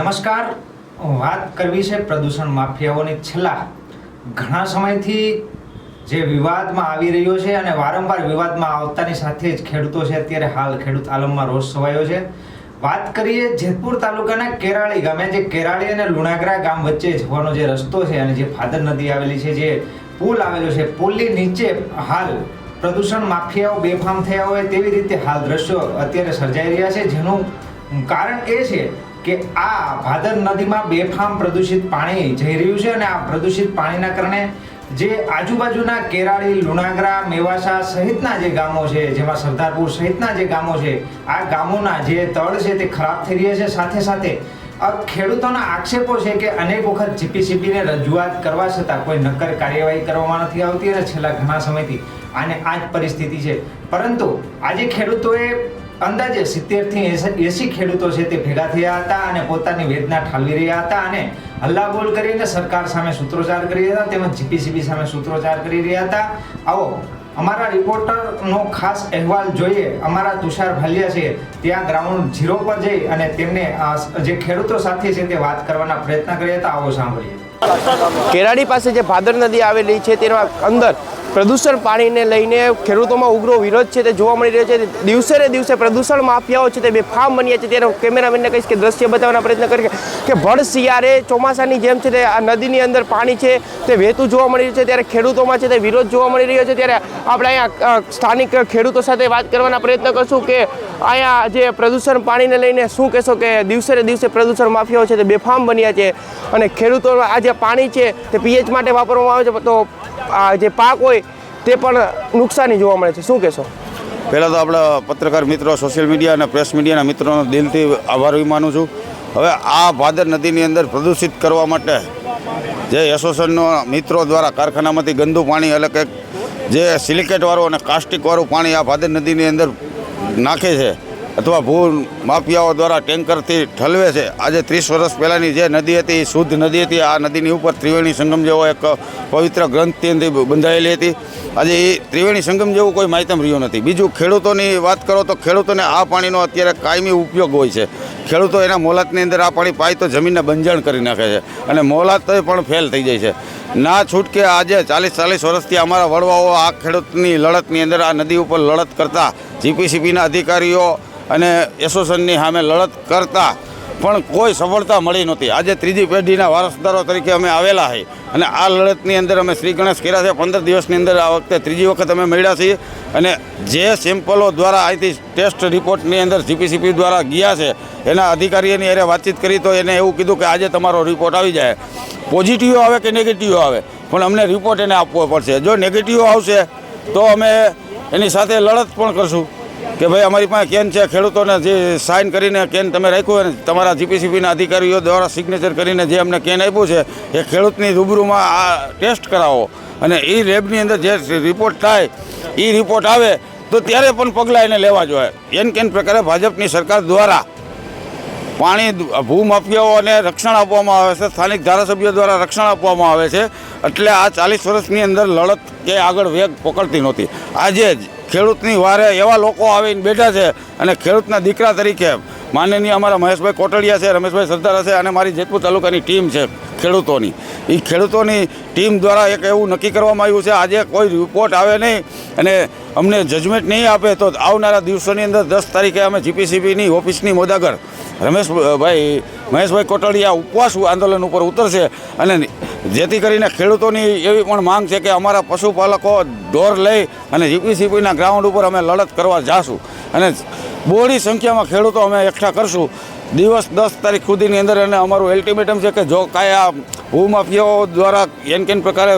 નમસ્કાર. વાત કરવી છે પ્રદૂષણ માફિયાઓની છેલ્લા ઘણા સમયથી જે વિવાદમાં આવી રહ્યો છે અને વારંવાર વિવાદમાં આવતાની સાથે જ ખેડૂતો છે અત્યારે હાલ ખેડૂત આલમમાં રોષ છવાયો છે. વાત કરીએ જેતપુર તાલુકાના કેરાળી ગામે, જે કેરાળી અને લુણાગરા ગામ વચ્ચે જવાનો જે રસ્તો છે અને જે ફાદર નદી આવેલી છે, જે પુલ આવેલો છે, પુલની નીચે હાલ પ્રદૂષણ માફિયાઓ બેફામ થયા હોય તેવી રીતે હાલ દ્રશ્યો અત્યારે સર્જાઈ રહ્યા છે. જેનું કારણ એ છે કે આ ભાદર નદીમાં બેફામ પ્રદૂષિત પાણી જઈ રહ્યું છે અને આ પ્રદૂષિત પાણીના કારણે જે આજુબાજુના કેરાળી, લુણાગરા, મેવાસા સહિતના જે ગામો છે, જેમાં સરદારપુર સહિતના જે ગામો છે, આ ગામોના જે તળ છે તે ખરાબ થઈ રહ્યા છે. સાથે સાથે ખેડૂતોના આક્ષેપો છે કે અનેક વખત જીપીસીબીને રજૂઆત કરવા છતાં કોઈ નક્કર કાર્યવાહી કરવામાં નથી આવતી અને છેલ્લા ઘણા સમયથી આને આ જ પરિસ્થિતિ છે. પરંતુ આજે ખેડૂતોએ અંદાજે સિત્તેરથી એસી ખેડૂતો છે તે ભેગા થયા હતા અને પોતાની વેદના ઠાલવી રહ્યા હતા અને હલ્લાબોલ કરીને સરકાર સામે સૂત્રોચ્ચાર કરી રહ્યા હતા તેમજ જીપીસીબી સામે સૂત્રોચ્ચાર કરી રહ્યા હતા. આવો, અમારા રિપોર્ટરનો ખાસ અહેવાલ જોઈએ. અમારા તુષાર ભાલિયા છે, ત્યાં ગ્રાઉન્ડ ઝીરો પર જઈ અને તેમને જે ખેડૂતો સાથે છે તે વાત કરવાના પ્રયત્ન કર્યા હતા. આવો સાંભળીએ. કેરાડી પાસે જે ભાદર નદી આવેલી છે તેના અંદર પ્રદૂષણ પાણીને લઈને ખેડૂતોમાં ઉગ્ર વિરોધ છે તે જોવા મળી રહ્યો છે. દિવસે ને દિવસે પ્રદૂષણ માફિયાઓ છે તે બેફામ બન્યા છે. ત્યારે કેમેરામેનને કહીશ કે દ્રશ્ય બતાવવાના પ્રયત્ન કરીએ કે ભર શિયાળે ચોમાસાની જેમ છે તે આ નદીની અંદર પાણી છે તે વહેતું જોવા મળી રહ્યું છે. ત્યારે ખેડૂતોમાં છે તે વિરોધ જોવા મળી રહ્યો છે. ત્યારે આપણે અહીંયા સ્થાનિક ખેડૂતો સાથે વાત કરવાના પ્રયત્ન કરશું કે અહીંયા જે પ્રદૂષણ પાણીને લઈને શું કહેશો કે દિવસે ને દિવસે પ્રદૂષણ માફિયાઓ છે તે બેફામ બન્યા છે અને ખેડૂતો આ જે પાણી છે તે પીએચ માટે વાપરવામાં આવે છે. તો જે પાક હોય તે પણ નુકસાની જોવા મળે છે. શું કહેશો? પહેલાં તો આપણા પત્રકાર મિત્રો સોશિયલ મીડિયા અને પ્રેસ મીડિયાના મિત્રોનો દિલથી આભાર માનું છું. હવે આ ભાદર નદીની અંદર પ્રદૂષિત કરવા માટે જે એસોસિએશનનો મિત્રો દ્વારા કારખાનામાંથી ગંદુ પાણી એટલે કે જે સિલિકેટવાળું અને કાસ્ટિકવાળું પાણી આ ભાદર નદીની અંદર નાખે છે અથવા ભૂ માફિયાઓ દ્વારા ટેન્કરથી ઠલવે છે. આજે ત્રીસ વર્ષ પહેલાંની જે નદી હતી, એ શુદ્ધ નદી હતી. આ નદીની ઉપર ત્રિવેણી સંગમ જેવો એક પવિત્ર ગ્રંથથી બંધાયેલી હતી. આજે એ ત્રિવેણી સંગમ જેવું કોઈ માહિતમ રહ્યું નથી. બીજું ખેડૂતોની વાત કરો તો ખેડૂતોને આ પાણીનો અત્યારે કાયમી ઉપયોગ હોય છે. ખેડૂતો એના મોલાતની અંદર આ પાણી પાય તો જમીનને બંજાણ કરી નાખે છે. અને મોલાત પણ ફેલ થઈ જાય છે. ના છૂટકે આજે ચાલીસ ચાલીસ વર્ષથી અમારા વડવાઓ આ ખેડૂતની લડતની અંદર આ નદી ઉપર લડત કરતા જીપીસીબીના અધિકારીઓ અને એસોસિએશનની સામે લડત કરતા પણ કોઈ સફળતા મળી નહોતી. આજે ત્રીજી પેઢીના વારસદારો તરીકે અમે આવેલા છે અને આ લડતની અંદર અમે શ્રી ગણેશ કર્યા છે. પંદર દિવસની અંદર આ વખતે ત્રીજી વખત અમે મળ્યા છીએ. અને જે સેમ્પલો દ્વારા અહીંથી ટેસ્ટ રિપોર્ટની અંદર જીપીસીપી દ્વારા ગયા છે, એના અધિકારીઓની અરે વાતચીત કરી તો એને એવું કીધું કે આજે તમારો રિપોર્ટ આવી જાય. પોઝિટિવ આવે કે નેગેટિવ આવે? પણ અમને રિપોર્ટ એને આપવો પડશે. જો નેગેટિવ આવશે, તો અમે એની સાથે લડત પણ કરશું. કે ભાઈ, અમારી પાસે કેન છે, ખેડૂતોને જે સાઇન કરીને કેન તમે રાખ્યું હોય ને, તમારા જીપીસીબીના અધિકારીઓ દ્વારા સિગ્નેચર કરીને જે અમને કેન આપ્યું છે, એ ખેડૂતની રૂબરૂમાં આ ટેસ્ટ કરાવો. અને એ લેબની અંદર જે રિપોર્ટ થાય એ રિપોર્ટ આવે, તો ત્યારે પણ પગલાં એને લેવા જોઈએ. એન કેન પ્રકારે ભાજપની સરકાર દ્વારા પાણી ભૂમાફિયાઓને રક્ષણ આપવામાં આવે છે, સ્થાનિક ધારાસભ્યો દ્વારા રક્ષણ આપવામાં આવે છે. એટલે આ ચાલીસ વર્ષની અંદર લડત કે આગળ વેગ પકડતી નહોતી. આજે જ ખેડૂતની વારે એવા લોકો આવીને બેઠા છે અને ખેડૂતના દીકરા તરીકે માનનીય અમારા મહેશભાઈ કોટડિયા છે, રમેશભાઈ સરદાર છે અને મારી જેતપુર તાલુકાની ટીમ છે ખેડૂતોની. એ ખેડૂતોની ટીમ દ્વારા એક એવું નક્કી કરવામાં આવ્યું છે, આજે કોઈ રિપોર્ટ આવે નહીં અને અમને જજમેન્ટ નહીં આપે તો આવનારા દિવસોની અંદર દસ તારીખે અમે જીપીસીબીની ઓફિસની મોદાગર રમેશભાઈ મહેશભાઈ કોટડિયા ઉપવાસ આંદોલન ઉપર ઉતરશે અને જેથી કરીને ખેડૂતોની એવી પણ માંગ છે કે અમારા પશુપાલકો દોર લઈ અને જીપીસીપીના ગ્રાઉન્ડ ઉપર અમે લડત કરવા જાશું. અને બહોળી સંખ્યામાં ખેડૂતો અમે એકઠા કરશું. દિવસ દસ તારીખ સુધીની અંદર અને અમારું અલ્ટિમેટમ છે કે જો કાંઈ આ ભૂમાફિયાઓ દ્વારા એન કેન પ્રકારે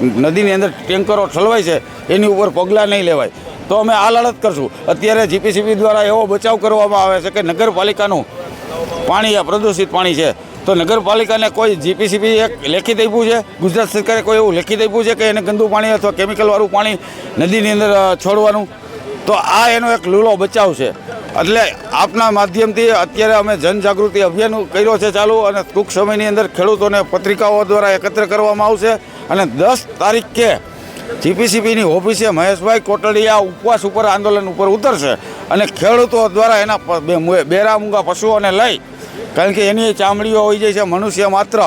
નદીની અંદર ટેન્કરો ઠલવાય છે, એની ઉપર પગલાં નહીં લેવાય. તો અમે આ લડત કરશું. અત્યારે જીપીસીપી દ્વારા એવો બચાવ કરવામાં આવે છે કે નગરપાલિકાનું પાણી આ પ્રદૂષિત પાણી છે. તો નગરપાલિકાને કોઈ જીપીસીબી એક લેખિત આપ્યું છે? ગુજરાત સરકારે કોઈ એવું લેખિત આપ્યું છે કે એને ગંદુ પાણી અથવા કેમિકલવાળું પાણી નદીની અંદર છોડવાનું? તો આ એનો એક લૂલો બચાવ છે. એટલે આપના માધ્યમથી અત્યારે અમે જનજાગૃતિ અભિયાન કર્યો છે ચાલુ અને ટૂંક સમયની અંદર ખેડૂતોને પત્રિકાઓ દ્વારા એકત્ર કરવામાં આવશે. અને દસ તારીખે જીપીસીબીની ઓફિસે મહેશભાઈ કોટડીયા ઉપવાસ ઉપર આંદોલન ઉપર ઉતરશે. અને ખેડૂતો દ્વારા એના પ- બેરા મૂંગા પશુઓને લઈ કારણ કે એની ચામડીઓ હોઈ જાય છે મનુષ્ય માત્ર.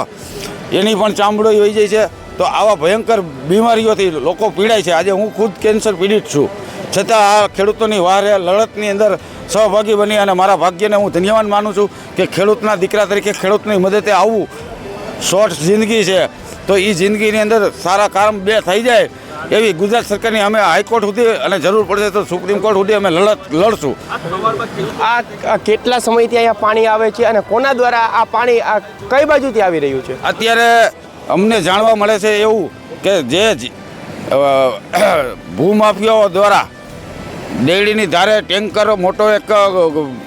એની પણ ચામડીઓ હોઈ જાય છે. તો આવા ભયંકર બીમારીઓથી લોકો પીડાય છે. આજે હું ખુદ કેન્સર પીડિત છું. છતાં આ ખેડૂતોની વારે લડતની અંદર સહભાગી બની અને મારા ભાગ્યને હું ધન્યવાદ માનું છું કે ખેડૂતના દીકરા તરીકે ખેડૂતની મદદે આવવું શોર્ટ જિંદગી છે. તો એ જિંદગીની અંદર સારા કામ બે થઈ જાય. એવી ગુજરાત સરકારની અમે હાઈકોર્ટ સુધી અને જરૂર પડશે તો સુપ્રીમ કોર્ટ સુધી અમે લડત લડશું. આ કેટલા સમયથી અહીંયા પાણી આવે છે અને કોના દ્વારા આ પાણી આ કઈ બાજુથી આવી રહ્યું છે? અત્યારે અમને જાણવા મળે છે એવું કે જે ભૂમાફિયાઓ દ્વારા ડેડીની ધારે ટેન્કરો મોટો એક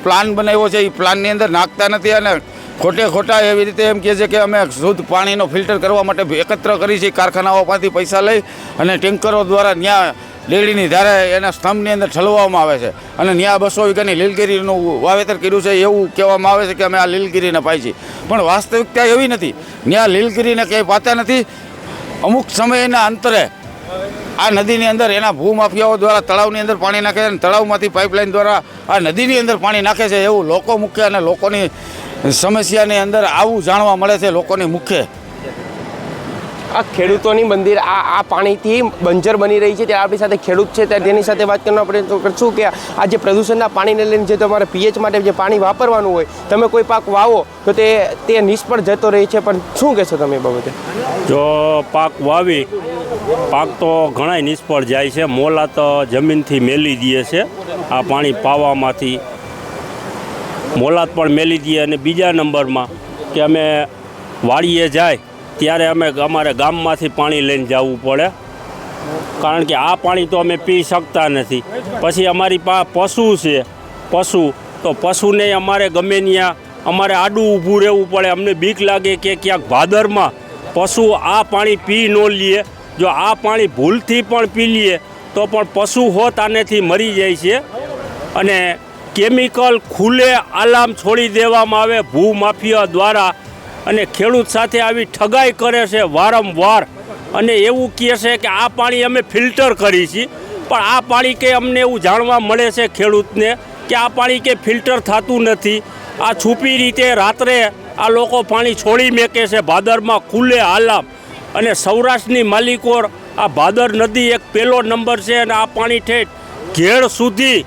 પ્લાન બનાવ્યો છે. એ પ્લાનની અંદર નાખતા નથી અને ખોટે ખોટા એવી રીતે એમ કહે છે કે અમે શુદ્ધ પાણીનો ફિલ્ટર કરવા માટે એકત્ર કરી છે કારખાનાઓ પાસેથી પૈસા લઈ અને ટેન્કરો દ્વારા ત્યાં ડેડીની ધારે એના સ્તંભની અંદર ઠલવવામાં આવે છે. અને ત્યાં બસો વીઘાની લીલગીરીનું વાવેતર કર્યું છે, એવું કહેવામાં આવે છે કે અમે આ લીલગીરીને પાઈ છીએ. પણ વાસ્તવિકતા એવી નથી. ત્યાં લીલગીરીને કંઈ પાતા નથી. અમુક સમયના અંતરે આ નદીની અંદર એના ભૂમાફિયાઓ દ્વારા તળાવની અંદર પાણી નાખે છે અને તળાવમાંથી પાઇપલાઇન દ્વારા આ નદીની અંદર પાણી નાખે છે, એવું લોકો મુખ્ય અને લોકોની સમસ્યાની અંદર આવું જાણવા મળે છે લોકોની મુખ્ય આ ખેડૂતોની મંદિર આ આ પાણીથી બંજર બની રહી છે ત્યારે આપણી સાથે ખેડૂત છે ત્યારે તેની સાથે વાત કરવાનો પ્રયત્ન કરશું કે આ જે પ્રદૂષણના પાણીને લઈને જે તમારે પીએચ માટે જે પાણી વાપરવાનું હોય તમે કોઈ પાક વાવો તો તે તે નિષ્ફળ જતો રહે છે પણ શું કહેશો તમે એ બાબતે? જો પાક વાવી પાક તો ઘણાય નિષ્ફળ જાય છે મોલા તો જમીનથી મેલી દે છે આ પાણી પાવામાંથી મોલાત પણ મેલી દઈએ અને બીજા નંબરમાં કે અમે વાડીએ જાય, ત્યારે અમે અમારે ગામમાંથી પાણી લઈને જવું પડે. કારણ કે આ પાણી તો અમે પી શકતા નથી. પછી અમારી પાસે પશુ છે, પશુ. તો પશુને અમારે ગમે ત્યાં, અમારે આડું ઊભું રહેવું પડે. અમને બીક લાગે કે ક્યાંક ભાદરમાં પશુ આ પાણી પી ન લઈએ જો આ પાણી ભૂલથી પણ પી લઈએ તો પણ પશુ હોત આનેથી મરી જાય છે. અને કેમિકલ ખુલ્લે આલામ છોડી દેવામાં આવે ભૂમાફિયા દ્વારા અને ખેડૂત સાથે આવી ઠગાઈ કરે છે વારંવાર. અને એવું કહે છે કે આ પાણી અમે ફિલ્ટર કરી છીએ પણ આ પાણી કે અમને એવું જાણવા મળે છે ખેડૂતને કે આ પાણી કે ફિલ્ટર થતું નથી. આ છુપી રીતે રાત્રે આ લોકો પાણી છોડી મેકે છે, ભાદરમાં ખુલ્લે આલામ અને સૌરાષ્ટ્રની માલિકોર આ ભાદર નદી એક પહેલો નંબર છે અને આ પાણી ઠેઠ ઘેડ સુધી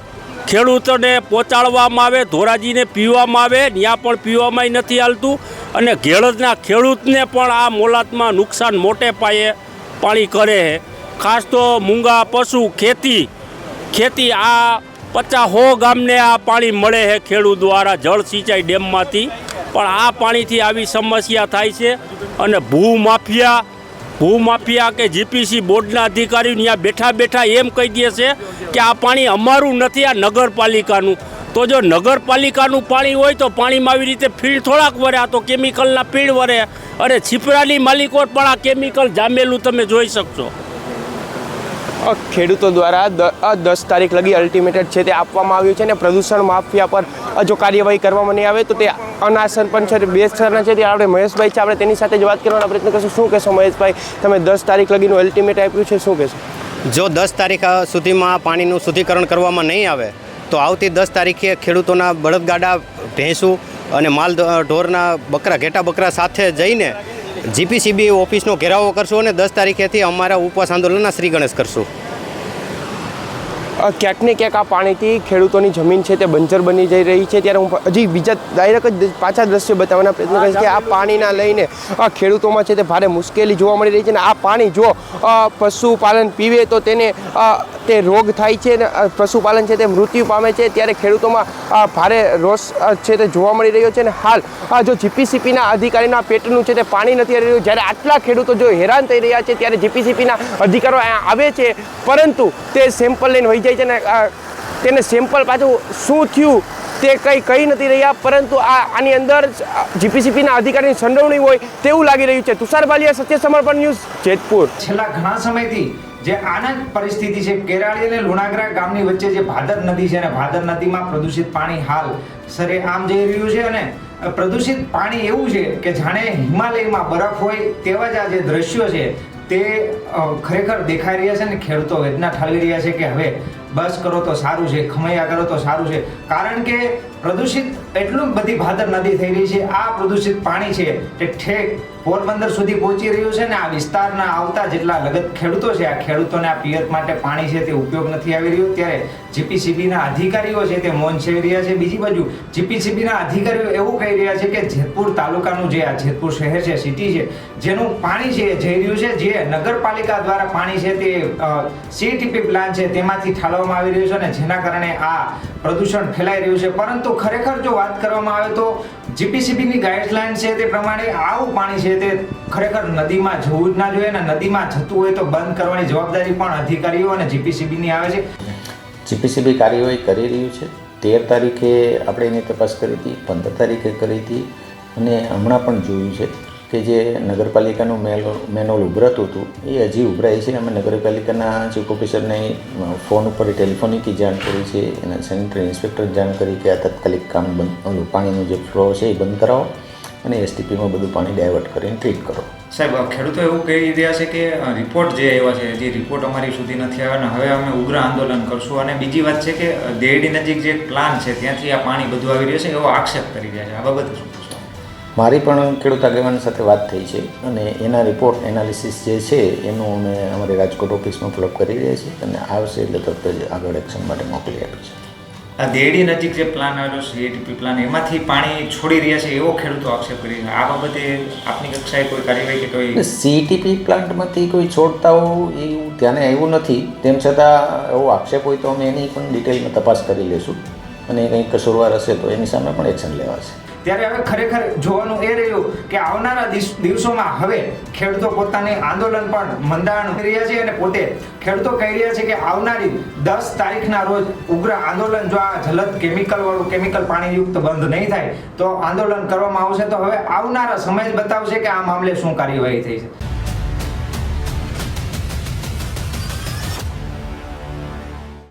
ખેડૂતોને પહોંચાડવામાં આવે, ધોરાજીને પીવામાં આવે ત્યાં પણ પીવામાંય નથી હાલતું અને ઘેડજના ખેડૂતને પણ આ મોલાતમાં નુકસાન મોટે પાયે પાણી કરે છે. ખાસ તો મૂંગા, પશુ, ખેતી ખેતી આ પચાસ હો ગામને આ પાણી મળે છે ખેડૂત દ્વારા જળ સિંચાઈ ડેમમાંથી. પણ આ પાણીથી આવી સમસ્યા થાય છે અને ભૂમાફિયા ભૂમાફિયા કે જીપીસી બોર્ડના અધિકારીઓ ત્યાં બેઠા બેઠા એમ કહી દે છે કે આ પાણી અમારું નથી, આ નગરપાલિકાનું. તો જો નગરપાલિકાનું પાણી હોય તો પાણીમાં આવી રીતે ફીણ થોડાક વરે, આ તો કેમિકલના ફીણ વરે. અરે છીપરાની માલિકો પણ આ કેમિકલ જામેલું તમે જોઈ શકશો. ખેડૂતો દ્વારા દસ તારીખ લગી અલ્ટિમેટેડ છે તે આપવામાં આવ્યું છે અને પ્રદૂષણ માફિયા પર જો કાર્યવાહી કરવામાં નહીં આવે તો તે અનાસન પણ છે બે સરના છે. તે આપણે મહેશભાઈ છે, આપણે તેની સાથે જ વાત કરવાનો પ્રયત્ન કરશું. શું કહેશો મહેશભાઈ? તમે દસ તારીખ લગીનું અલ્ટિમેટ આપ્યું છે, શું કહેશો? જો દસ તારીખ સુધીમાં પાણીનું શુદ્ધિકરણ કરવામાં નહીં આવે, તો આવતી દસ તારીખે ખેડૂતોના બળદગાડા ભેંસું અને માલ ઢોરના બકરા ઘેટા બકરા સાથે જઈને જીપીસીબી ઓફિસનો ઘેરાવો કરશું અને દસ તારીખેથી અમારા ઉપવાસ આંદોલનના શ્રી ગણેશ કરશું. ક્યાંક ને ક્યાંક આ પાણીથી ખેડૂતોની જમીન છે તે બંજર બની જઈ રહી છે. ત્યારે હું હજી બીજા ડાયરેક્ટ જ પાછા દ્રશ્ય બતાવવાના પ્રયત્ન કરીશ કે આ પાણીના લઈને ખેડૂતોમાં છે તે ભારે મુશ્કેલી જોવા મળી રહી છે અને આ પાણી જો પશુપાલન પીવે તો તેને તે રોગ થાય છે અને પશુપાલન છે તે મૃત્યુ પામે છે. ત્યારે ખેડૂતોમાં ભારે રોષ છે તે જોવા મળી રહ્યો છે અને હાલ જો જીપીસીપીના અધિકારીના પેટનું છે તે પાણી નથી આવી રહ્યું, જ્યારે આટલા ખેડૂતો જો હેરાન થઈ રહ્યા છે, ત્યારે જીપીસીપીના અધિકારો આવે છે, પરંતુ તે સેમ્પલ લઈને વહી જાય છે ને તેને સેમ્પલ પાછું શું થયું તે કંઈ કહી નથી રહ્યા, પરંતુ આ, આની અંદર જીપીસીપીના અધિકારીની સંડોવણી હોય તેવું લાગી રહ્યું છે. તુષાર બાલિયા સત્ય સમર્પણ ન્યૂઝ, જેતપુર. છેલ્લા ઘણા સમયથી જે આનંદ પરિસ્થિતિ છે, કેરાળી અને લુણાગરા ગામની વચ્ચે જે ભાદર નદી છે અને ભાદર નદીમાં પ્રદૂષિત પાણી હાલ સરે આમ જઈ રહ્યું છે અને પ્રદૂષિત પાણી એવું છે કે જાણે હિમાલયમાં બરફ હોય તેવા જ આ જે દ્રશ્યો છે તે ખરેખર દેખાઈ રહ્યા છે ને ખેડૂતો વેદના ઠાલવી રહ્યા છે કે હવે બસ કરો તો સારું છે, ખમૈયા કરો તો સારું છે. કારણ કે પ્રદૂષિત એટલું બધી ભાદર નદી થઈ રહી છે, આ પ્રદૂષિત પાણી છે તે ઠેક પોરબંદર સુધી પહોંચી રહ્યું છે ને આ વિસ્તારના આવતા જેટલા લગત ખેડૂતો છે, આ ખેડૂતોને આ પિયત માટે પાણી છે તે ઉપયોગ નથી આવી રહ્યું. ત્યારે જીપીસીબીના અધિકારીઓ છે તે મૌન સેવી રહ્યા છે. બીજી બાજુ જીપીસીબીના અધિકારીઓ એવું કહી રહ્યા છે કે જેતપુર તાલુકાનું જે આ જેતપુર શહેર છે, સિટી છે જેનું પાણી છે જઈ રહ્યું છે, જે નગરપાલિકા દ્વારા પાણી છે તે સીટીપી પ્લાન છે તેમાંથી ઠાલવવામાં આવી રહ્યું છે અને જેના કારણે આ પ્રદૂષણ ફેલાઈ રહ્યું છે. પરંતુ ખરેખર જો વાત કરવામાં આવે તો જીપીસીબીની ગાઈડલાઇન છે તે પ્રમાણે આવું પાણી છે તે ખરેખર નદીમાં જવું જ ના જોઈએ અને નદીમાં જતું હોય તો બંધ કરવાની જવાબદારી પણ અધિકારીઓ અને જીપીસીબીની આવે છે. જીપીસીબી કાર્યવાહી કરી રહ્યું છે. તેર તારીખે આપણે એની તપાસ કરી હતી, પંદર તારીખે કરી હતી અને હમણાં પણ જોયું છે. કે જે નગરપાલિકાનું મેલ મેનોલ ઉભરાતું હતું, એ હજી ઉભરાય છે અમે નગરપાલિકાના ચીફ ઓફિસરને ફોન ઉપર ટેલિફોનિક જાણ કરી છે, એના સેનિટરી ઇન્સ્પેક્ટર જાણ કરી કે આ તાત્કાલિક કામ બંધ પાણીનું જે ફ્લો છે એ બંધ કરાવો અને એસટીપીમાં બધું પાણી ડાયવર્ટ કરીને ટ્રીટ કરો. સાહેબ ખેડૂતો એવું કહી રહ્યા છે કે રિપોર્ટ જે આવ્યા છે, જે રિપોર્ટ અમારી સુધી નથી આવ્યા અને હવે અમે ઉગ્ર આંદોલન કરશું અને બીજી વાત છે કે દેરડી નજીક જે પ્લાન છે, ત્યાંથી આ પાણી બધું આવી રહ્યું છે, એવો આક્ષેપ કરી રહ્યા છે. આ બાબત શું મારી પણ ખેડૂત આગેવાન સાથે વાત થઈ છે અને એના રિપોર્ટ એનાલિસિસ જે છે એનું અમે અમારી રાજકોટ ઓફિસમાં ફોલોઅપ કરી રહ્યા છીએ અને આવશે એટલે તરત જ આગળ એક્શન માટે મોકલી આપીશ આ દેડી નજીક જે પ્લાન આવ્યો છે એટીપી પ્લાન એમાંથી પાણી છોડી રહ્યા છે એવો ખેડૂતો આક્ષેપ કરી છે. આ બાબતે આપની કક્ષાએ કોઈ કાર્યવાહી કે કોઈ સીટીપી પ્લાન્ટમાંથી કોઈ છોડતાઓ એવું ધ્યાને આવ્યું નથી. તેમ છતાં એવો આક્ષેપ હોય તો અમે એની પણ ડિટેલમાં તપાસ કરી લઈશું. અને કંઈ કસૂરવાર હશે તો એની સામે પણ એક્શન લેવાશે. ત્યારે હવે ખરેખર જોવાનું એ રહ્યું કે આવનારા દિવસોમાં હવે ખેડૂતો પોતાની આંદોલન પણ મંદાણ રહ્યા છે અને પોતે ખેડૂતો કહી રહ્યા છે કે આવનારી દસ તારીખના રોજ ઉગ્ર આંદોલન જો આ જલદ કેમિકલ વાળું કેમિકલ પાણીયુક્ત બંધ નહીં થાય, તો આંદોલન કરવામાં આવશે. તો હવે આવનારા સમય બતાવશે કે આ મામલે શું કાર્યવાહી થઈ છે.